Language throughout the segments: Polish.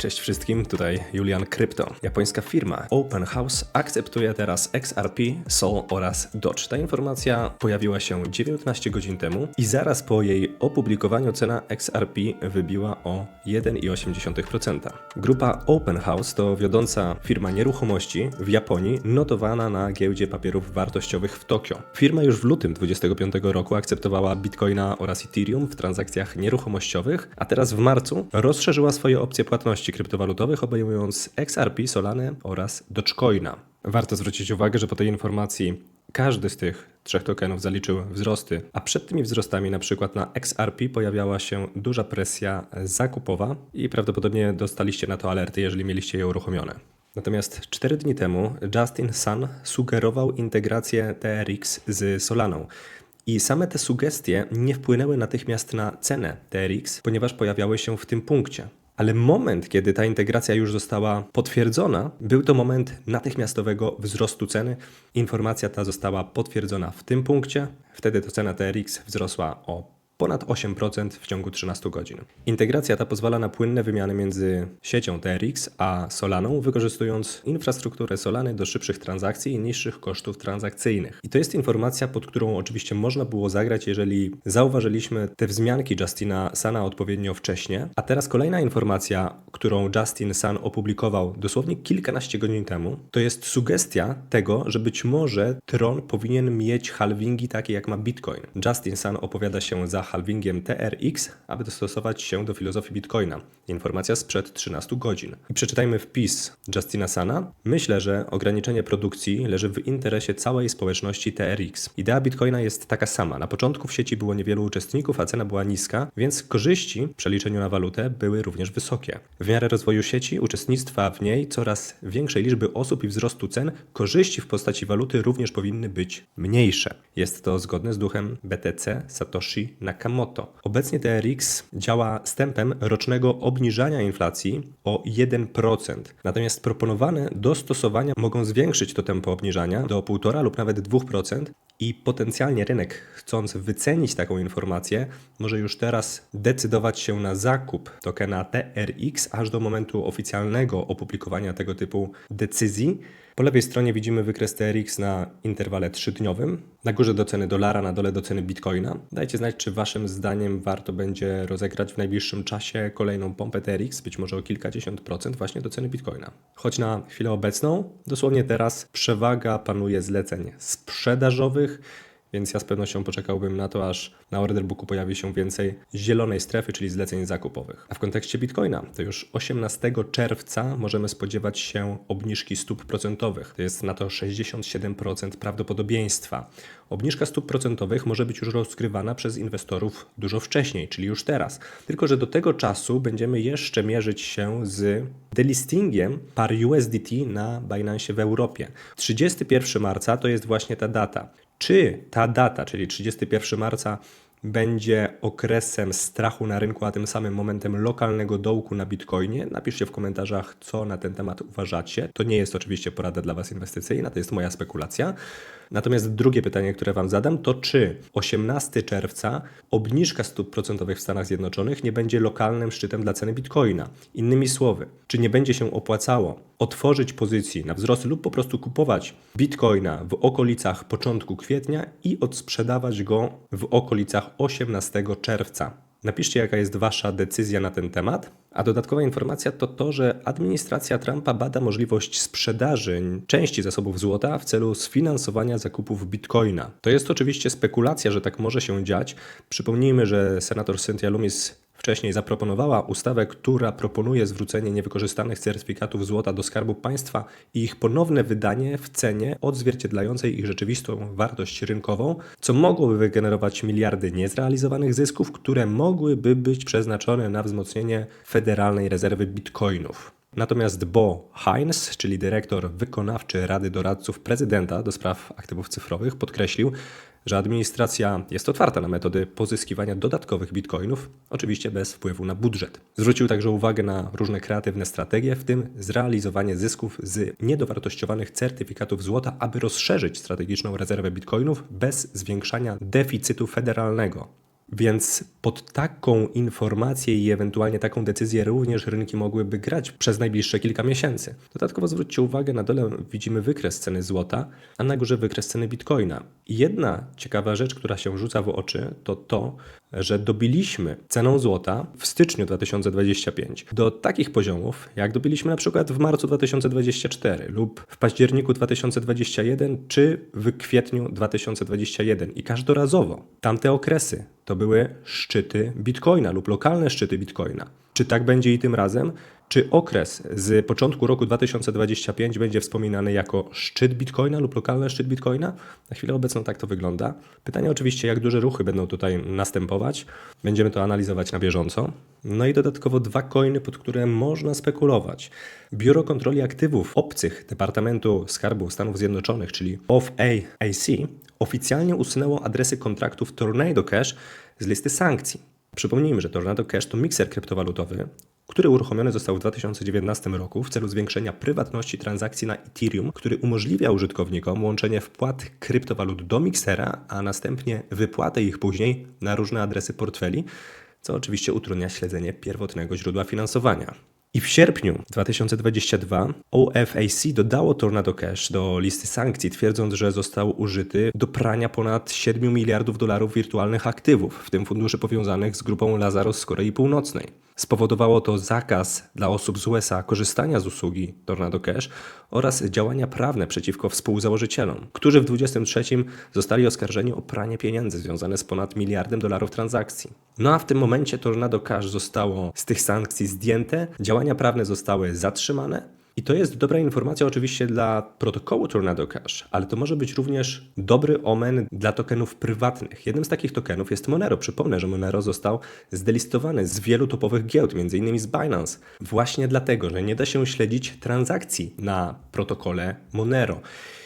Cześć wszystkim, tutaj Julian Krypto. Japońska firma Open House akceptuje teraz XRP, Sol oraz Dodge. Ta informacja pojawiła się 19 godzin temu i zaraz po jej opublikowaniu cena XRP wybiła o 1,8%. Grupa Open House to wiodąca firma nieruchomości w Japonii, notowana na giełdzie papierów wartościowych w Tokio. Firma już w lutym 2025 roku akceptowała Bitcoina oraz Ethereum w transakcjach nieruchomościowych, a teraz w marcu rozszerzyła swoje opcje płatności kryptowalutowych, obejmując XRP, Solane oraz Dogecoina. Warto zwrócić uwagę, że po tej informacji każdy z tych trzech tokenów zaliczył wzrosty, a przed tymi wzrostami, na przykład na XRP, pojawiała się duża presja zakupowa i prawdopodobnie dostaliście na to alerty, jeżeli mieliście je uruchomione. Natomiast 4 dni temu Justin Sun sugerował integrację TRX z Solaną. I same te sugestie nie wpłynęły natychmiast na cenę TRX, ponieważ pojawiały się w tym punkcie. Ale moment, kiedy ta integracja już została potwierdzona, był to moment natychmiastowego wzrostu ceny. Informacja ta została potwierdzona w tym punkcie. Wtedy to cena TRX wzrosła o ponad 8% w ciągu 13 godzin. Integracja ta pozwala na płynne wymiany między siecią TRX a Solaną, wykorzystując infrastrukturę Solany do szybszych transakcji i niższych kosztów transakcyjnych. I to jest informacja, pod którą oczywiście można było zagrać, jeżeli zauważyliśmy te wzmianki Justina Sana odpowiednio wcześnie. A teraz kolejna informacja, którą Justin Sun opublikował dosłownie kilkanaście godzin temu, to jest sugestia tego, że być może Tron powinien mieć halvingi takie jak ma Bitcoin. Justin Sun opowiada się za halvingiem TRX, aby dostosować się do filozofii Bitcoina. Informacja sprzed 13 godzin. I przeczytajmy wpis Justina Sana. Myślę, że ograniczenie produkcji leży w interesie całej społeczności TRX. Idea Bitcoina jest taka sama. Na początku w sieci było niewielu uczestników, a cena była niska, więc korzyści w przeliczeniu na walutę były również wysokie. W miarę rozwoju sieci, uczestnictwa w niej, coraz większej liczby osób i wzrostu cen, korzyści w postaci waluty również powinny być mniejsze. Jest to zgodne z duchem BTC Satoshi Nakamoto. Obecnie TRX działa z tempem rocznego obniżania inflacji o 1%. Natomiast proponowane dostosowania mogą zwiększyć to tempo obniżania do 1,5 lub nawet 2%, i potencjalnie rynek, chcąc wycenić taką informację, może już teraz decydować się na zakup tokena TRX aż do momentu oficjalnego opublikowania tego typu decyzji. Po lewej stronie widzimy wykres TRX na interwale 3-dniowym. Na górze do ceny dolara, na dole do ceny bitcoina. Dajcie znać, czy Waszym zdaniem warto będzie rozegrać w najbliższym czasie kolejną pompę TRX, być może o kilkadziesiąt procent właśnie do ceny bitcoina. Choć na chwilę obecną, dosłownie teraz, przewaga panuje zleceń sprzedażowych więc ja z pewnością poczekałbym na to, aż na order booku pojawi się więcej zielonej strefy, czyli zleceń zakupowych. A w kontekście Bitcoina, to już 18 czerwca możemy spodziewać się obniżki stóp procentowych. To jest na to 67% prawdopodobieństwa. Obniżka stóp procentowych może być już rozgrywana przez inwestorów dużo wcześniej, czyli już teraz. Tylko, że do tego czasu będziemy jeszcze mierzyć się z delistingiem par USDT na Binance w Europie. 31 marca to jest właśnie ta data. Czy ta data, czyli 31 marca, będzie okresem strachu na rynku, a tym samym momentem lokalnego dołku na Bitcoinie? Napiszcie w komentarzach, co na ten temat uważacie. To nie jest oczywiście porada dla Was inwestycyjna, to jest moja spekulacja. Natomiast drugie pytanie, które Wam zadam, to czy 18 czerwca obniżka stóp procentowych w Stanach Zjednoczonych nie będzie lokalnym szczytem dla ceny Bitcoina? Innymi słowy, czy nie będzie się opłacało otworzyć pozycji na wzrost lub po prostu kupować Bitcoina w okolicach początku kwietnia i odsprzedawać go w okolicach 18 czerwca? Napiszcie, jaka jest Wasza decyzja na ten temat. A dodatkowa informacja to to, że administracja Trumpa bada możliwość sprzedaży części zasobów złota w celu sfinansowania zakupów bitcoina. To jest oczywiście spekulacja, że tak może się dziać. Przypomnijmy, że senator Cynthia Loomis wcześniej zaproponowała ustawę, która proponuje zwrócenie niewykorzystanych certyfikatów złota do Skarbu Państwa i ich ponowne wydanie w cenie odzwierciedlającej ich rzeczywistą wartość rynkową, co mogłoby wygenerować miliardy niezrealizowanych zysków, które mogłyby być przeznaczone na wzmocnienie Federalnej Rezerwy Bitcoinów. Natomiast Bo Hines, czyli dyrektor wykonawczy Rady Doradców Prezydenta do spraw aktywów cyfrowych, podkreślił, że administracja jest otwarta na metody pozyskiwania dodatkowych bitcoinów, oczywiście bez wpływu na budżet. Zwrócił także uwagę na różne kreatywne strategie, w tym zrealizowanie zysków z niedowartościowanych certyfikatów złota, aby rozszerzyć strategiczną rezerwę bitcoinów bez zwiększania deficytu federalnego. Więc pod taką informację i ewentualnie taką decyzję również rynki mogłyby grać przez najbliższe kilka miesięcy. Dodatkowo zwróćcie uwagę, na dole widzimy wykres ceny złota, a na górze wykres ceny bitcoina. Jedna ciekawa rzecz, która się rzuca w oczy, to to, że dobiliśmy ceną złota w styczniu 2025 do takich poziomów, jak dobiliśmy na przykład w marcu 2024 lub w październiku 2021 czy w kwietniu 2021 i każdorazowo tamte okresy to były szczyty bitcoina lub lokalne szczyty bitcoina. Czy tak będzie i tym razem? Czy okres z początku roku 2025 będzie wspominany jako szczyt bitcoina lub lokalny szczyt bitcoina? Na chwilę obecną tak to wygląda. Pytanie oczywiście, jak duże ruchy będą tutaj następować. Będziemy to analizować na bieżąco. No i dodatkowo dwa coiny, pod które można spekulować. Biuro Kontroli Aktywów Obcych Departamentu Skarbu Stanów Zjednoczonych, czyli OFAC, oficjalnie usunęło adresy kontraktów Tornado Cash z listy sankcji. Przypomnijmy, że Tornado Cash to mikser kryptowalutowy, który uruchomiony został w 2019 roku w celu zwiększenia prywatności transakcji na Ethereum, który umożliwia użytkownikom łączenie wpłat kryptowalut do miksera, a następnie wypłatę ich później na różne adresy portfeli, co oczywiście utrudnia śledzenie pierwotnego źródła finansowania. I w sierpniu 2022 OFAC dodało Tornado Cash do listy sankcji, twierdząc, że został użyty do prania ponad 7 miliardów dolarów wirtualnych aktywów, w tym funduszy powiązanych z grupą Lazarus z Korei Północnej. Spowodowało to zakaz dla osób z USA korzystania z usługi Tornado Cash oraz działania prawne przeciwko współzałożycielom, którzy w 2023 zostali oskarżeni o pranie pieniędzy związane z ponad miliardem dolarów transakcji. No a w tym momencie Tornado Cash zostało z tych sankcji zdjęte, działania prawne zostały zatrzymane, i to jest dobra informacja oczywiście dla protokołu Tornado Cash, ale to może być również dobry omen dla tokenów prywatnych. Jednym z takich tokenów jest Monero. Przypomnę, że Monero został zdelistowany z wielu topowych giełd, m.in. z Binance, właśnie dlatego, że nie da się śledzić transakcji na protokole Monero.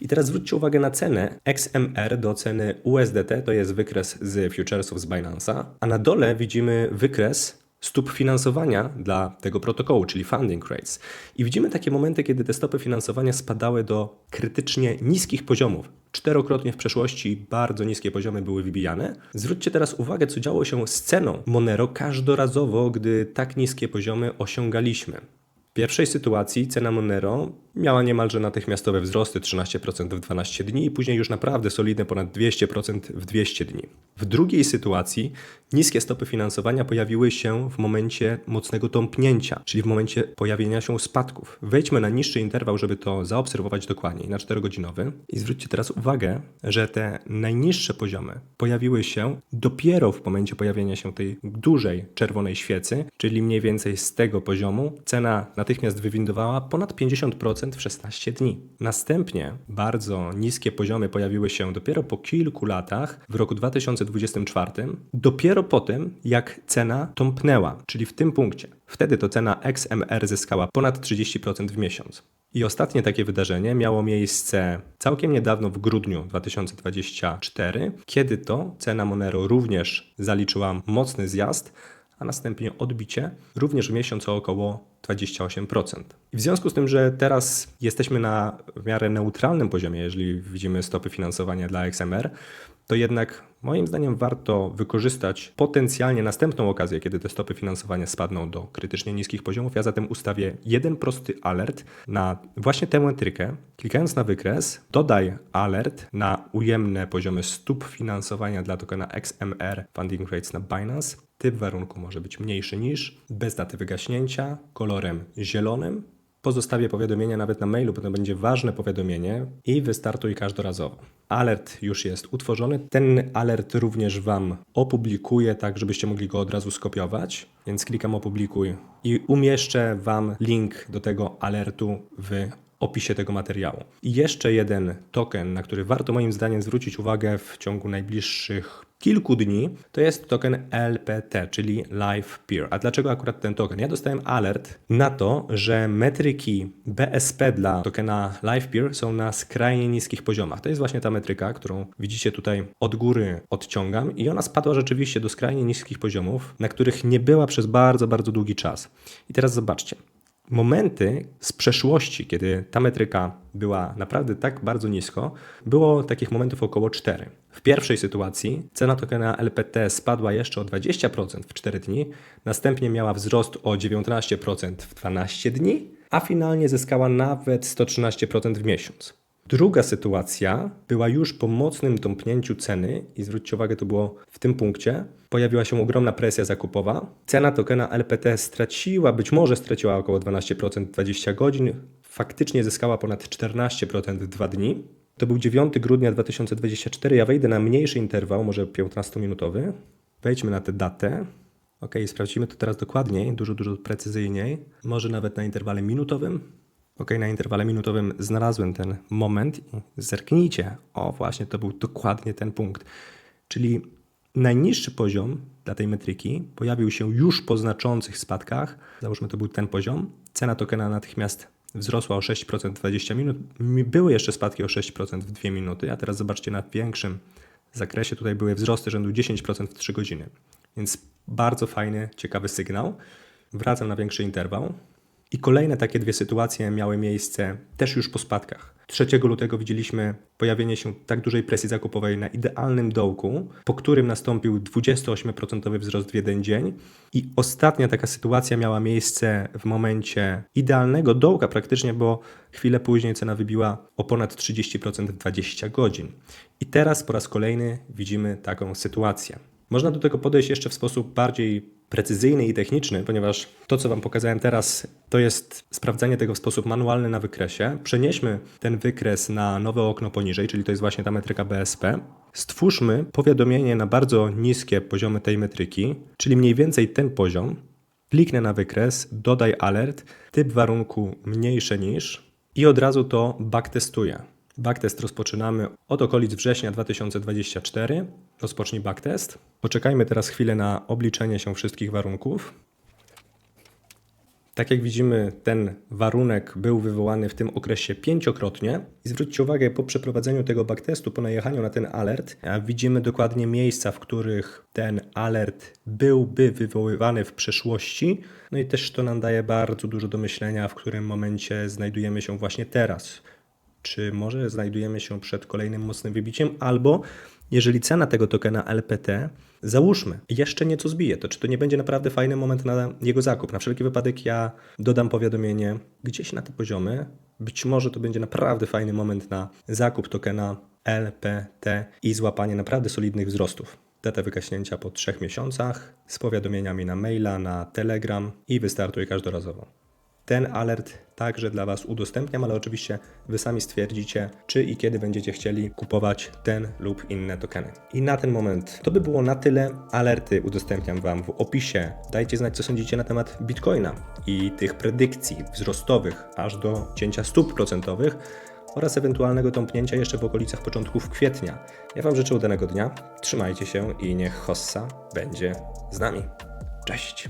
I teraz zwróćcie uwagę na cenę XMR do ceny USDT, to jest wykres z futuresów z Binance'a, a na dole widzimy wykres stóp finansowania dla tego protokołu, czyli funding rates. I widzimy takie momenty, kiedy te stopy finansowania spadały do krytycznie niskich poziomów. Czterokrotnie w przeszłości bardzo niskie poziomy były wybijane. Zwróćcie teraz uwagę, co działo się z ceną Monero każdorazowo, gdy tak niskie poziomy osiągaliśmy pierwszej sytuacji cena Monero miała niemalże natychmiastowe wzrosty 13% w 12 dni i później już naprawdę solidne ponad 200% w 200 dni. W drugiej sytuacji niskie stopy finansowania pojawiły się w momencie mocnego tąpnięcia, czyli w momencie pojawienia się spadków. Wejdźmy na niższy interwał, żeby to zaobserwować dokładniej, na 4-godzinowy i zwróćcie teraz uwagę, że te najniższe poziomy pojawiły się dopiero w momencie pojawienia się tej dużej czerwonej świecy, czyli mniej więcej z tego poziomu cena natychmiast wywindowała ponad 50% w 16 dni. Następnie bardzo niskie poziomy pojawiły się dopiero po kilku latach w roku 2024, dopiero po tym, jak cena tąpnęła, czyli w tym punkcie. Wtedy to cena XMR zyskała ponad 30% w miesiąc. I ostatnie takie wydarzenie miało miejsce całkiem niedawno w grudniu 2024, kiedy to cena Monero również zaliczyła mocny zjazd, a następnie odbicie, również w miesiąc o około 28%. I w związku z tym, że teraz jesteśmy na w miarę neutralnym poziomie, jeżeli widzimy stopy finansowania dla XMR, to jednak moim zdaniem warto wykorzystać potencjalnie następną okazję, kiedy te stopy finansowania spadną do krytycznie niskich poziomów. Ja zatem ustawię jeden prosty alert na właśnie tę metrykę. Klikając na wykres, dodaj alert na ujemne poziomy stóp finansowania dla tokena XMR Funding Rates na Binance. Typ warunku może być mniejszy niż, bez daty wygaśnięcia, kolorem zielonym Pozostawię powiadomienia nawet na mailu, bo to będzie ważne powiadomienie i wystartuj każdorazowo. Alert już jest utworzony. Ten alert również Wam opublikuję, tak żebyście mogli go od razu skopiować. Więc klikam opublikuj i umieszczę Wam link do tego alertu w opisie tego materiału. I jeszcze jeden token, na który warto moim zdaniem zwrócić uwagę w ciągu najbliższych kilku dni, to jest token LPT, czyli Live Peer. A dlaczego akurat ten token? Ja dostałem alert na to, że metryki BSP dla tokena Live Peer są na skrajnie niskich poziomach. To jest właśnie ta metryka, którą widzicie tutaj od góry odciągam i ona spadła rzeczywiście do skrajnie niskich poziomów, na których nie była przez bardzo, bardzo długi czas. I teraz zobaczcie momenty z przeszłości, kiedy ta metryka była naprawdę tak bardzo nisko, było takich momentów około 4. W pierwszej sytuacji cena tokena LPT spadła jeszcze o 20% w 4 dni, następnie miała wzrost o 19% w 12 dni, a finalnie zyskała nawet 113% w miesiąc. Druga sytuacja była już po mocnym tąpnięciu ceny i zwróćcie uwagę, to było w tym punkcie. Pojawiła się ogromna presja zakupowa. Cena tokena LPT straciła, być może straciła około 12% w 20 godzin. Faktycznie zyskała ponad 14% w 2 dni. To był 9 grudnia 2024. Ja wejdę na mniejszy interwał, może 15-minutowy. Wejdźmy na tę datę. Ok, sprawdzimy to teraz dokładniej, dużo, dużo precyzyjniej. Może nawet na interwale minutowym. Ok, na interwale minutowym znalazłem ten moment i zerknijcie. O, właśnie to był dokładnie ten punkt. Czyli najniższy poziom dla tej metryki pojawił się już po znaczących spadkach. Załóżmy, to był ten poziom. Cena tokena natychmiast wzrosła o 6% w 20 minut. Mi- Były jeszcze spadki o 6% w 2 minuty, a teraz zobaczcie na większym zakresie. Tutaj były wzrosty rzędu 10% w 3 godziny. Więc bardzo fajny, ciekawy sygnał. Wracam na większy interwał. I kolejne takie dwie sytuacje miały miejsce też już po spadkach. 3 lutego widzieliśmy pojawienie się tak dużej presji zakupowej na idealnym dołku, po którym nastąpił 28% wzrost w jeden dzień. I ostatnia taka sytuacja miała miejsce w momencie idealnego dołka praktycznie, bo chwilę później cena wybiła o ponad 30% w 20 godzin. I teraz po raz kolejny widzimy taką sytuację. Można do tego podejść jeszcze w sposób bardziej precyzyjny i techniczny, ponieważ to, co Wam pokazałem teraz, to jest sprawdzanie tego w sposób manualny na wykresie. Przenieśmy ten wykres na nowe okno poniżej, czyli to jest właśnie ta metryka BSP. Stwórzmy powiadomienie na bardzo niskie poziomy tej metryki, czyli mniej więcej ten poziom. Kliknę na wykres, dodaj alert, typ warunku mniejsze niż i od razu to backtestuję. Backtest rozpoczynamy od okolic września 2024. Rozpocznij backtest. Poczekajmy teraz chwilę na obliczenie się wszystkich warunków. Tak jak widzimy, ten warunek był wywołany w tym okresie pięciokrotnie. I zwróćcie uwagę, po przeprowadzeniu tego backtestu, po najechaniu na ten alert, widzimy dokładnie miejsca, w których ten alert byłby wywoływany w przeszłości. No i też to nam daje bardzo dużo do myślenia, w którym momencie znajdujemy się właśnie teraz czy może znajdujemy się przed kolejnym mocnym wybiciem, albo jeżeli cena tego tokena LPT, załóżmy, jeszcze nieco zbije, to czy to nie będzie naprawdę fajny moment na jego zakup? Na wszelki wypadek ja dodam powiadomienie gdzieś na te poziomy. Być może to będzie naprawdę fajny moment na zakup tokena LPT i złapanie naprawdę solidnych wzrostów. Datę wygaśnięcia po trzech miesiącach z powiadomieniami na maila, na Telegram i wystartuj każdorazowo. Ten alert także dla Was udostępniam, ale oczywiście Wy sami stwierdzicie, czy i kiedy będziecie chcieli kupować ten lub inne tokeny. I na ten moment to by było na tyle. Alerty udostępniam Wam w opisie. Dajcie znać, co sądzicie na temat Bitcoina i tych predykcji wzrostowych aż do cięcia stóp procentowych oraz ewentualnego tąpnięcia jeszcze w okolicach początków kwietnia. Ja Wam życzę udanego dnia, trzymajcie się i niech Hossa będzie z nami. Cześć!